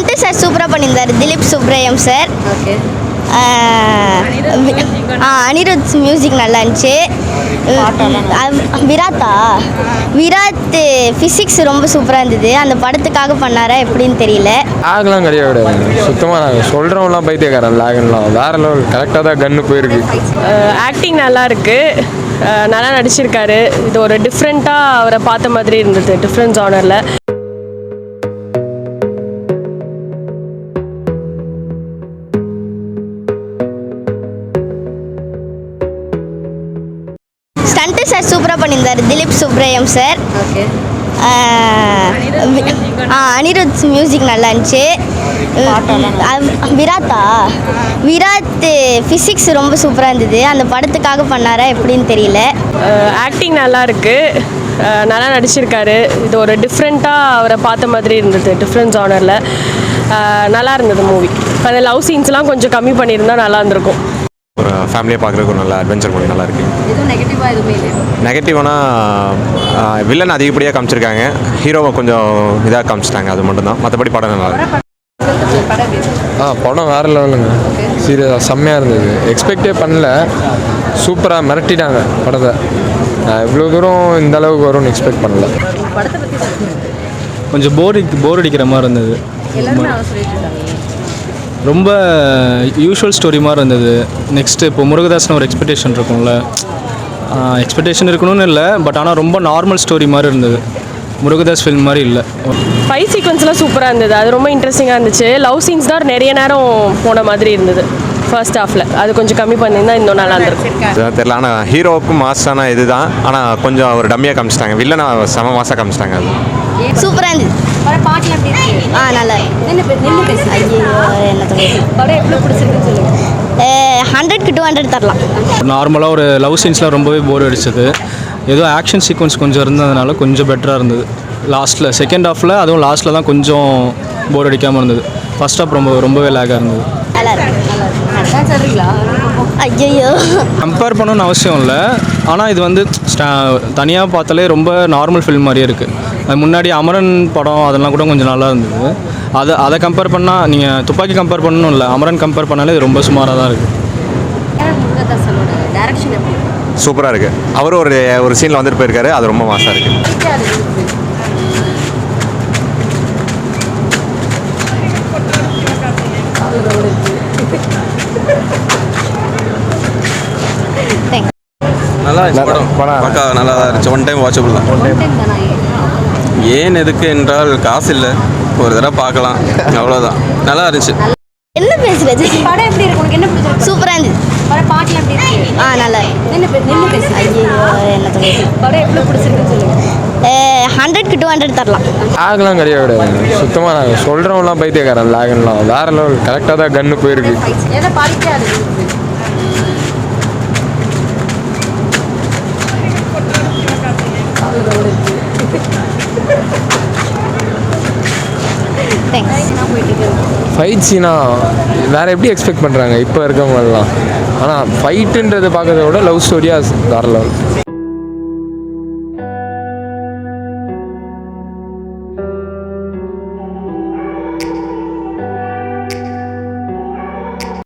Stunt sir சூப்பராக பண்ணியிருந்தார். Dileep Subbarayan sir. Okay. Anirudh music நல்லா இருந்துச்சு. விராத்தா? விராத் ஃபிசிக்ஸ் ரொம்ப சூப்பராக இருந்தது. அந்த படத்துக்காக பண்ணாரா எப்படின்னு தெரியல. லாக்லாம் கிடையாது சுத்தமாக நாங்கள் சொல்கிறவங்களாம் பைத்தியக்காரன். லாக்லாம் வேற லெவல் கரெக்டாக தான் கன்று போயிருக்கு. ஆக்டிங் நல்லா இருக்கு. நல்லா நடிச்சிருக்காரு. இது ஒரு டிஃப்ரெண்ட்டாக அவரை பார்த்த மாதிரி இருந்தது டிஃப்ரெண்ட் ஜானரில் சார் சூப்பராக பண்ணியிருந்தார். Dileep Subbarayan sir. Okay. Anirudh music நல்லா இருந்துச்சு. விராத்தா? விராத் ஃபிசிக்ஸ் ரொம்ப சூப்பராக இருந்தது. அந்த படத்துக்காக பண்ணாரா எப்படின்னு தெரியல. ஆக்டிங் நல்லா இருக்கு. நல்லா நடிச்சிருக்காரு. இது ஒரு டிஃப்ரெண்ட்டாக அவரை பார்த்த மாதிரி இருந்தது டிஃப்ரெண்ட் ஜானரில் நல்லா இருந்தது மூவி அந்த லவ் சீன்ஸ்லாம் கொஞ்சம் கம்மி பண்ணியிருந்தா நல்லா இருந்திருக்கும். ஒரு ஃபேமிலியாக பார்க்குறதுக்கு ஒரு நல்ல அட்வென்ச்சர் மூவி நல்லா இருக்கு. நெகட்டிவ்னா வில்லன் அதிகப்படியாக காமிச்சிருக்காங்க. ஹீரோவை கொஞ்சம் இதாக காமிச்சிட்டாங்க அது மட்டும்தான். மற்றபடி படம் நல்லா இருக்கு? ஆ படம் வேற லெவலுங்க சீரியஸாக செம்மையாக இருந்தது. எக்ஸ்பெக்டே பண்ணல. சூப்பராக மிரட்டிட்டாங்க படத்தை. நான் இவ்வளோ தூரம் இந்த அளவுக்கு வரும்னு எக்ஸ்பெக்ட் பண்ணல. கொஞ்சம் போர் போர் அடிக்கிற மாதிரி இருந்தது. ரொம்ப யூஷுவல் ஸ்டோரி மாதிரி இருந்தது. நெக்ஸ்ட்டு இப்போ முருகதாஸ்னு ஒரு எக்ஸ்பெக்டேஷன் இருக்கும்ல. எக்ஸ்பெக்டேஷன் இருக்கணும்னு இல்லை பட் ஆனால் ரொம்ப நார்மல் ஸ்டோரி மாதிரி இருந்தது. முருகதாஸ் ஃபில்ம் மாதிரி இல்லை. ஃபைட் சீக்வன்ஸ்லாம் சூப்பராக இருந்தது. அது ரொம்ப இன்ட்ரெஸ்டிங்காக இருந்துச்சு. லவ் சீன்ஸ் தான் நிறைய நேரம் போன மாதிரி இருந்தது. ஃபர்ஸ்ட் ஹாஃபில் அது கொஞ்சம் கம்மி பண்ணியிருந்தா இன்னும் நல்லா இருந்திருக்கும். தெரியல. ஆனால் ஹீரோவுக்கும் மாசான இதுதான். ஆனால் கொஞ்சம் ஒரு டம்மியாக காமிச்சிட்டாங்க. வில்லனை செம மாசாக காமிச்சிட்டாங்க அது. சூப்பராக இருந்தது. படம் பாட்டில் ஆ நல்லா நின்று நின்று படம் எவ்வளோ பிடிச்சிருக்குன்னு ஹண்ட்ரட்க்கு டூ ஹண்ட்ரட் தரலாம். நார்மலாக ஒரு லவ் சீன்ஸ்லாம் ரொம்பவே போர் அடிச்சது. ஏதோ ஆக்ஷன் சீக்வன்ஸ் கொஞ்சம் இருந்ததுனால கொஞ்சம் பெட்டராக இருந்தது. லாஸ்ட்டில் செகண்ட் ஹாஃபில் அதுவும் லாஸ்ட்டில் தான் கொஞ்சம் போர் அடிக்காமல் இருந்தது. ஃபர்ஸ்ட் ஹாஃப் ரொம்ப ரொம்பவே லேக்காக இருந்தது. ஐயோ கம்பேர் பண்ணணும்னு அவசியம் இல்லை. ஆனால் இது வந்து தனியாக பார்த்தாலே ரொம்ப நார்மல் ஃபில்ம் மாதிரியே இருக்குது அது முன்னாடி அமரன் படம் அதெல்லாம் கூட கொஞ்சம் நல்லா இருந்தது. அதை அதை கம்பேர் பண்ணால் நீங்கள் துப்பாக்கி கம்பேர் பண்ணணும் இல்லை அமரன் கம்பேர் பண்ணாலே இது ரொம்ப சுமாராக தான் இருக்குது? சூப்பராக இருக்குது அவரும் ஒரு ஒரு சீனில் வந்துட்டு போயிருக்காரு அது ரொம்ப மாசாக இருக்குது. நல்லா படம். பக்கா நல்லா தான் இருந்துச்சு ஒன் டைம் வாட்சபிள் தான்? ஏன் எதுக்கு என்றால் காசு இல்லை. ஒரு தடவை பார்க்கலாம். அவ்வளோதான் நல்லா இருந்துச்சு. என்ன பேசுறது? படம் எப்படி இருக்கு? உனக்கு என்ன பிடிச்சிருக்கு? சூப்பராக இருந்தது. படம் பாட்டில் எப்படி இருக்கு? ஆ நல்லா இருக்கு. நின்று பே- நின்று பேசுங்க ஐயோ என்ன சொல்றது? படம் எவ்வளோ பிடிச்சிருக்குன்னு சொல்லுங்க ஹண்ட்ரட்க்கு டூ ஹண்ட்ரட் தரலாம். லாக்லாம் கிடையாது. சுத்தமாக நாங்கள் சொல்கிறவங்களாம் பைத்தியக்காரன். லாக்லாம் வேற லெவல் கரெக்டாக தான் கன்று போயிருக்கு. எதை பாதிக்காது ஃபைட் சீனா வேற எப்படி எக்ஸ்பெக்ட் பண்ணுறாங்க இப்போ இருக்கவங்கலாம் ஆனால் ஃபைட்டுன்றதை பார்க்கறத விட லவ் ஸ்டோரியாக வேற லெவல்